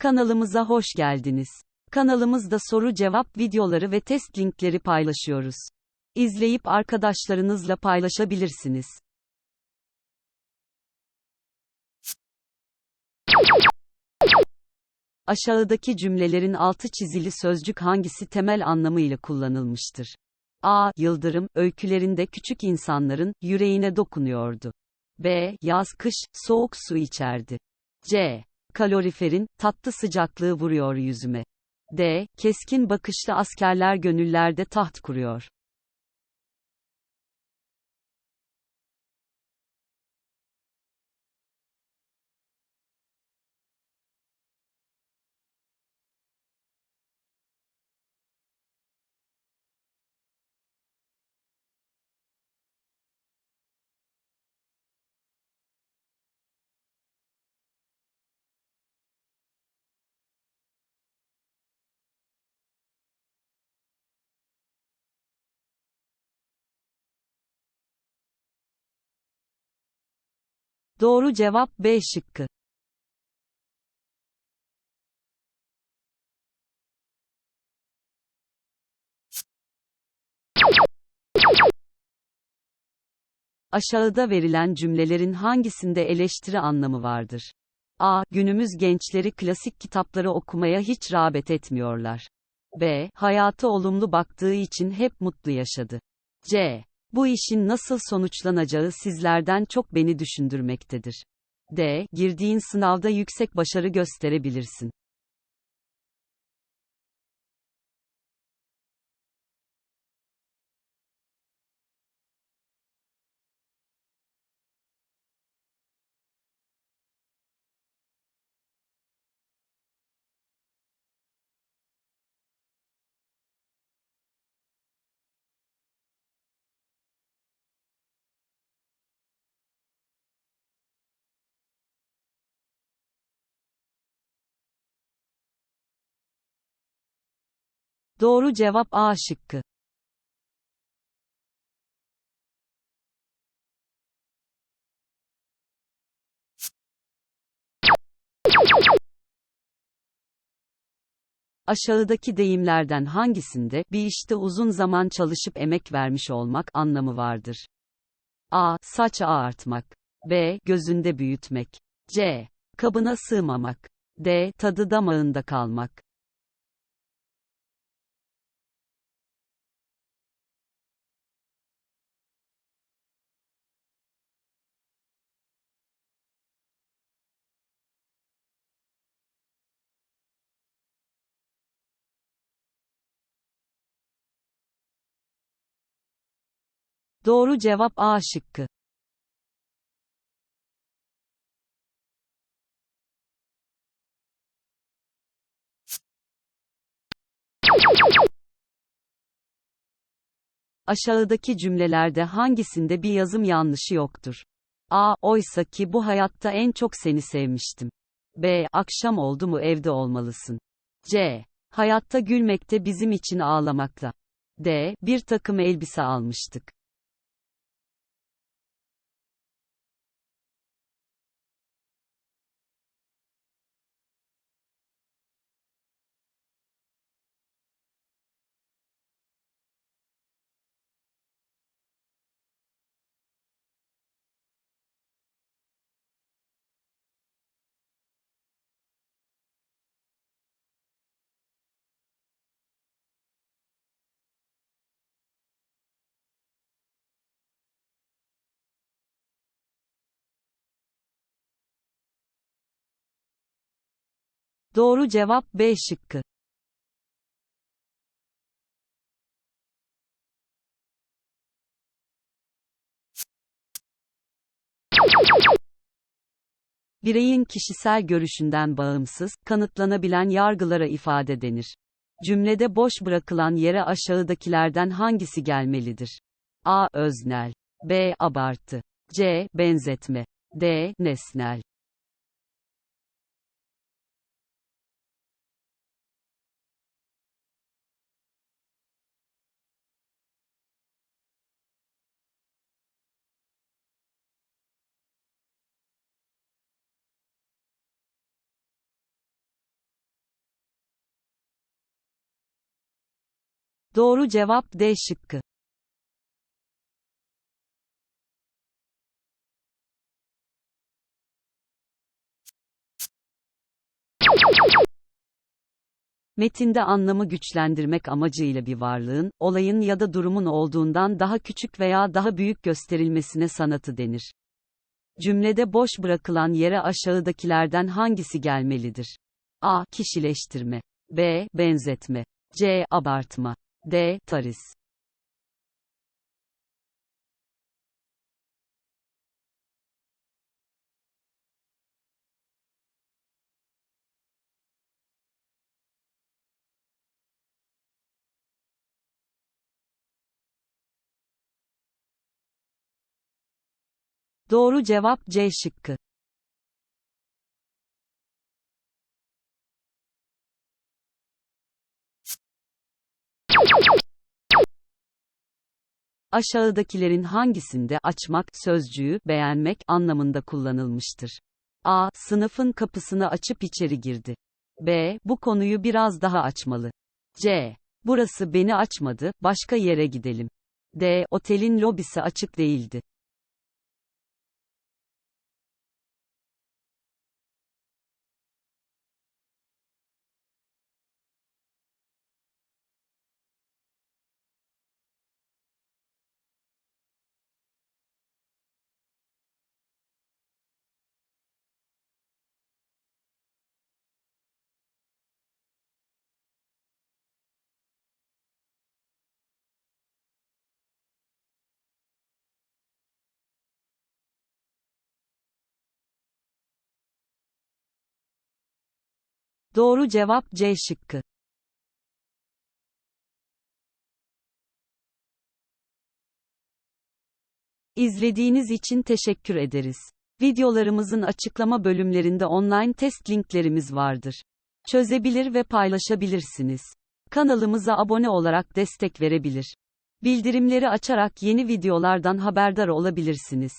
Kanalımıza hoş geldiniz. Kanalımızda soru cevap videoları ve test linkleri paylaşıyoruz. İzleyip arkadaşlarınızla paylaşabilirsiniz. Aşağıdaki cümlelerin altı çizili sözcük hangisi temel anlamıyla kullanılmıştır? A. Yıldırım, öykülerinde küçük insanların, yüreğine dokunuyordu. B. Yaz kış, soğuk su içerdi. C. Kaloriferin, tatlı sıcaklığı vuruyor yüzüme. D. Keskin bakışlı askerler gönüllerde taht kuruyor. Doğru cevap B şıkkı. Aşağıda verilen cümlelerin hangisinde eleştiri anlamı vardır? A. Günümüz gençleri klasik kitapları okumaya hiç rağbet etmiyorlar. B. Hayata olumlu baktığı için hep mutlu yaşadı. C. Bu işin nasıl sonuçlanacağı sizlerden çok beni düşündürmektedir. D. Girdiğin sınavda yüksek başarı gösterebilirsin. Doğru cevap A şıkkı. Aşağıdaki deyimlerden hangisinde bir işte uzun zaman çalışıp emek vermiş olmak anlamı vardır? A. Saç ağartmak. B. Gözünde büyütmek. C. Kabına sığmamak. D. Tadı damağında kalmak. Doğru cevap A şıkkı. Aşağıdaki cümlelerde hangisinde bir yazım yanlışı yoktur? A. Oysa ki bu hayatta en çok seni sevmiştim. B. Akşam oldu mu evde olmalısın. C. Hayatta gülmekte bizim için ağlamakta. D. Bir takım elbise almıştık. Doğru cevap B şıkkı. Bireyin kişisel görüşünden bağımsız, kanıtlanabilen yargılara ifade denir. Cümlede boş bırakılan yere aşağıdakilerden hangisi gelmelidir? A. Öznel. B. Abartı. C. Benzetme. D. Nesnel. Doğru cevap D şıkkı. Metinde anlamı güçlendirmek amacıyla bir varlığın, olayın ya da durumun olduğundan daha küçük veya daha büyük gösterilmesine sanatı denir. Cümlede boş bırakılan yere aşağıdakilerden hangisi gelmelidir? A. Kişileştirme. B. Benzetme. C. Abartma. D. Tariz. Doğru cevap C şıkkı. Aşağıdakilerin hangisinde açmak sözcüğü beğenmek anlamında kullanılmıştır? A. Sınıfın kapısını açıp içeri girdi. B. Bu konuyu biraz daha açmalı. C. Burası beni açmadı, başka yere gidelim. D. Otelin lobisi açık değildi. Doğru cevap C şıkkı. İzlediğiniz için teşekkür ederiz. Videolarımızın açıklama bölümlerinde online test linklerimiz vardır. Çözebilir ve paylaşabilirsiniz. Kanalımıza abone olarak destek verebilir. Bildirimleri açarak yeni videolardan haberdar olabilirsiniz.